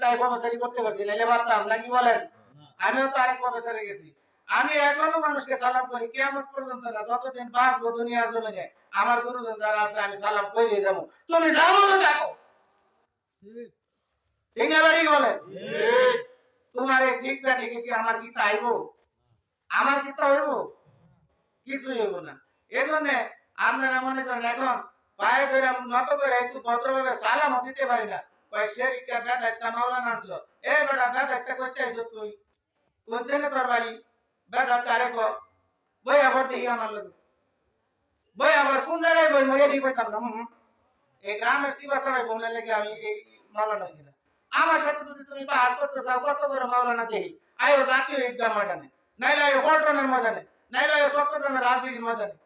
তাই প্রফেসরি করতে পারছি নাইলে পারতাম নাকি বলেন? আমিও তো আরেক প্রফেসরে গেছি। আমি এখনও মানুষকে সালাম করি কেমন পর্যন্ত না, যতদিন বাঁচবো দুনিয়ার জমিনে আমার গুরুজন যারা আছে, আমি সালাম করিয়ে যাব তুমি যাব না দেখো। ঠিক না বাড়ি বলেন তোমার এই ঠিক না ঠিক কি আমার কি তাইব? আমার কি হইব কিছুই হইব না। এই জন্য আপনারা মনে করেন, এখন পায়ে ধরে নত করে একটু ভদ্রভাবে সালাম দিতে পারি না। কয় শেরিকটা বেদ একটা মাওলানা আনছো এ বেটা, বেদ একটা করতে আইছো তুই। কোন থেকে তোর বাড়ি? বেদ একটা আরে কো বই আবার দেখি আমার লোক বই আবার কোন জায়গায় বই? মই এদিকে কইতাম না। এই গ্রামের শিবা সবাই বললে লেগে আমি এই মাওলানা ছিলাম। আমার সাথে যদি তুমি বাহার করতে চাও কত বড় মাওলানা দেখি আয়ো জাতীয় ঈদগাহ ময়দানে। নাইলে আয়ো পল্টনের ময়দানে। নাইলে আয়ো চট্টগ্রামের রাজনীতির ময়দানে।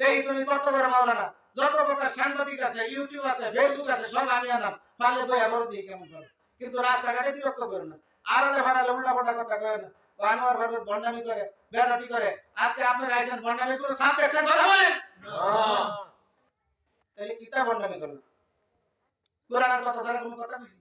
দেখি তুমি কত বড় মাওলানা? যত প্রকার সাংবাদিক আছে ইউটিউব আছে ফেসবুক আছে সব আমি আনাম। পারলে বই আবার দিই কেমন করে? কিন্তু রাস্তাঘাটে বিরক্ত করো না। আর ভাড়ালে উল্টা পাল্টা কথা কয় না। আনোয়ার ভাবে বন্ডামি করে বেদাতি করে। আজকে আপনারা আইছেন বন্ডামি করে সাথে দেখছেন কথা বলেন তাহলে কিতা বন্ডামি করল? কোরআনের কথা ছাড়া কোনো কথা কিছু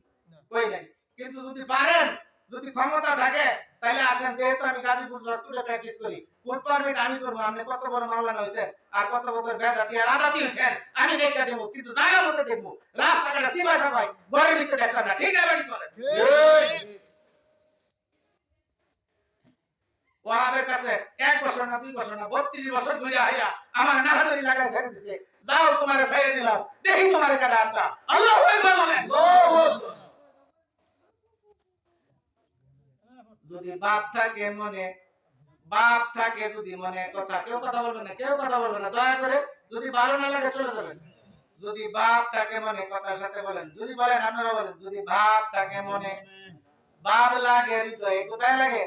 কই নাই। কিন্তু যদি পারেন যদি ক্ষমতা থাকে তাহলে আসেন যেহেতু আমি গাজীপুর লস্কুলে প্র্যাকটিস করি। ফুড পারমিট আমি করব আপনি কত বড় মাওলানা হয়েছেন আর কত বড় বেদাতি আর আদাতি হয়েছেন আমি দেখে দেবো কিন্তু জায়গা মতো দেখব। রাস্তাঘাটে সিবাই ঘরের ভিতরে দেখতাম না ঠিক আছে কাছে এক বছর না দুই বছর না বত্রিশ বছর ঘুরে আইয়া আমার নাহাজারি লাগাই ছেড়ে দিছে। যাও তোমার ফেলে দিলাম। দেখি তোমার কাটা আল্লাহ বলেন যদি বাপ থাকে মনে, বাপ থাকে যদি মনে কথা, কেউ কথা বলবে না, কেউ কথা বলবে না, দয়া করে যদি ভালো না লাগে চলে যাবেন। যদি বাপ থাকে মনে, কথার সাথে বলেন, যদি বলেন, আপনারা বলেন, যদি বাপ থাকে মনে, বাপ লাগে হৃদয়ে, কোথায় লাগে?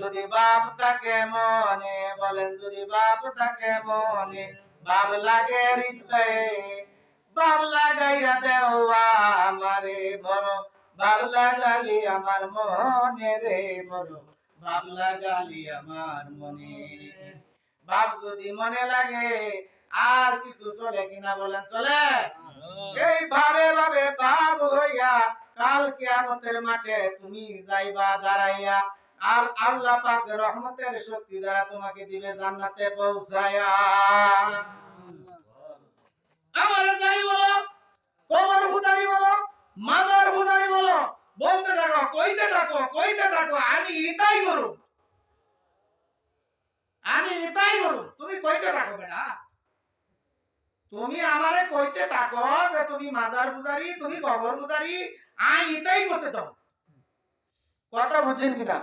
যদি বাপ থাকে মনে, বলেন, যদি বাপ থাকে মনে, বাপ লাগে হৃদয়ে, বাপ লাগাইয়া দেওয়া আমারে বড় বাপ লাগালি আমার মনে রে বড়। বাপ লাগালি আমার মনে। বাপ যদি মনে লাগে, আর কিছু চলে কিনা বলেন, চলে? এই ভাবে ভাবে বাপ হইয়া, কাল কিয়ামতের মাঠে তুমি যাইবা দাঁড়াইয়া, আর আল্লাহ পাক রহমতের শক্তি দ্বারা তোমাকে দিবে জান্নাতে পৌঁছায়া আমারে যাই বলো কবর পূজারি বলো মাজার পূজারি বলো বলতে থাকো কইতে থাকো কইতে থাকো, আমি এটাই করু আমি ইতাই করু তুমি কইতে থাকো বেটা। তুমি আমারে কইতে থাকো যে তুমি মাজার পূজারি, তুমি কবর বুজারি আমি ইতাই করতে দাও কথা বুঝছেন কিনা?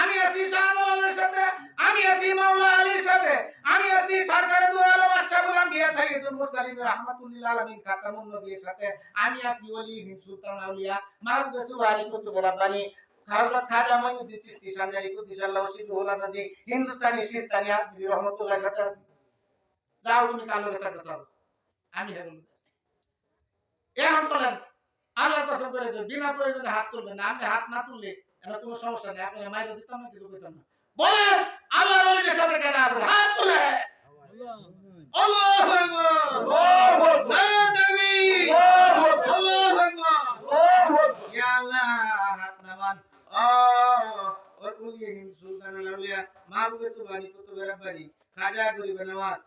আমি আছি শাহজালালের সাথে, আমি আছি মাওলা আলীর সাথে, আমি আছি সরকারের দুয়ারা মাস্টারুল আম্বিয়া সাইয়্যিদুল মুরসালিন রাহমাতুল্লিল আলামিন খাতামুন নবীর সাথে। আমি আছি ওলি হিন্দ সুলতান আউলিয়া মাহবুব সুবহানি কুতুব রাব্বানি খাজা খাজা মঈনুদ্দিন চিশতি সানজারি কুদ্দিসাল্লাহু সিররুহুল আযীম হিন্দুস্তানি, সিস্তানি আব্দুল রহমাতুল্লাহ সাথে আছি। যাও, তুমি কালো কথা কথা। আমি হেগুলো আছি এখন বলেন, আল্লাহর কসম করে বিনা প্রয়োজনে হাত তুলবেন না আপনি হাত না তুললে এটা কোনো সমস্যা নেই আপনি মাইরে দিতাম না কিছু কইতাম না। বলেন আল্লাহর ওলিদের সাথে কেন আছেন হাত তুলে। আল্লাহু আকবার। আল্লাহু আকবার। আল্লাহু ইয়া আল্লাহ হাত নামান। ও ওর উলিয়ে হিন্দ সুলতান আউলিয়া মাহবুব সুবহানি কুতুব রাব্বানি খাজা গরিব নওয়াজ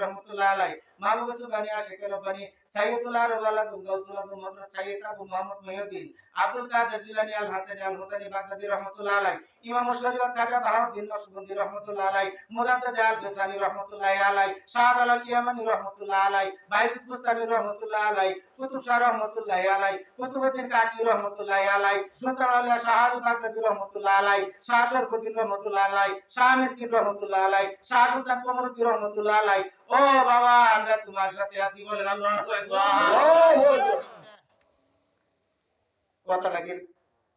রহমাতুল্লাহ আলাইহি। মাহবুব সুবহানি আশিক রব্বানি সাইয়্যিদুল্লাহ রাব্বাল আলামিন গাউসুল আযম হযরত Sayyid Abu Muhammad Muhiuddin, Abdul Qadir Jilani আল হাসানি আল হুসাইনি বাগদাদি রহমাতুল্লাহ আলাইহি, ইমাম শরীয়ত খাজা বাহাউদ্দিন নকশবন্দি রহমাতুল্লাহ আলাইহি, মুজাদ্দিদ আল ফিসানি রহমাতুল্লাহ আলাইহি শাহজাল আল ইয়ামানি রহমাতুল্লাহ আলাইহি, বাইজিদ বুস্তানি রহমাতুল্লাহ আলাইহি, কুতুব শাহ রহমাতুল্লাহ আলাইহি কুতুবউদ্দিন কাকি রহমাতুল্লাহ আলাইহি, সুলতান আলিয়া শাহরি বাগদাদি রহমাতুল্লাহ আলাইহি শাহ শরফুদ্দিন রহমাতুল্লাহ আলাইহি শাহ মিসকিন রহমাতুল্লাহ আলাইহি শাহ সুলতান কমরুদ্দিন রহমাতুল্লাহ ও বাবা আমরা তোমার সাথে আছি বলেন আল্লাহু কথাটা কি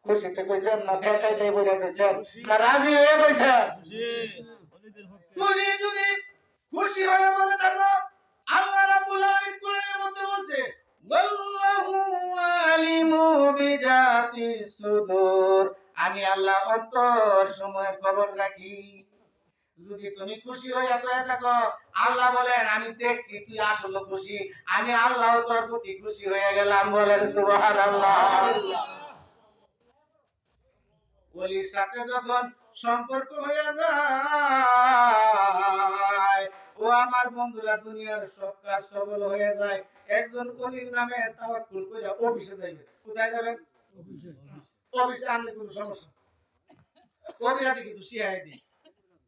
খুশিতে কইছেন না বইরা কইছেন? না রাজি হয়ে কইছেন? যদি যদি খুশি হয়ে বলে থাকো আল্লাহ রাব্বুল আলামিন কোরআনের মধ্যে বলছে ওয়াল্লাহু আলিমু আমি আল্লাহ অন্তর সময় খবর রাখি। যদি তুমি খুশি হইয়া কয়ে থাকো, আল্লাহ বলেন, আমি দেখছি, তুই আসলে খুশি। আমি আল্লাহ তোর প্রতি খুশি হয়ে গেলাম। বলেন, সুবহানাল্লাহ। ওলির সাথে যখন সম্পর্ক হয়ে যায়, ও আমার বন্ধুরা, দুনিয়ার সব কাজ সফল হয়ে যায়। একজন অলির নামে তাওয়াক্কুল করে অফিসে যাইবে। কোথায় যাবেন? অফিসে। আনলে কোনো সমস্যা? না। কবিরাজি কিছু শিখাই দিই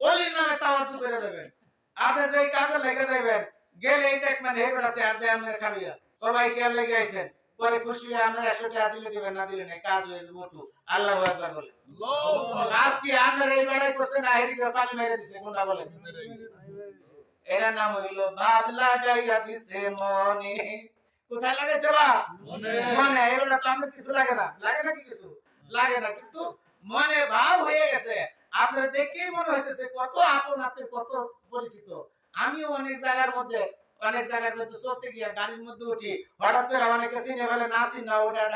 অলির নামে তাওয়াক্কুল করে যাবেন আপনি যেই কাজে লেগে যাবেন গেলেই দেখবেন হেবেট আছে আর দেয় আপনার খাবিয়া সবাই কে লেগে আইছেন পরে খুশি হয়ে আমরা একশো টাকা দিলে দিবেন না দিলে না কাজ হয়ে যাবে আল্লাহ একবার বলে কাজ কি আপনার এই বেড়াই করছে না এদিকে চাবি মেরে দিছে কোনটা বলেন? এটার নাম হইল ভাব লাগাইয়া দিছে মনে। কোথায় লাগাইছে বা মনে। এবার তো আমরা কিছু লাগে না। লাগে না কি কিছু? লাগে না, কিন্তু মনে ভাব হয়ে গেছে। আপনার দেখেই মনে হইতেছে কত আপন, আপনি কত পরিচিত। আমিও অনেক জায়গার মধ্যে, অনেক জায়গার মধ্যে চলতে গিয়ে গাড়ির মধ্যে উঠি। হঠাৎ করে অনেকে চিনে ফেলে, না চিনা ওটা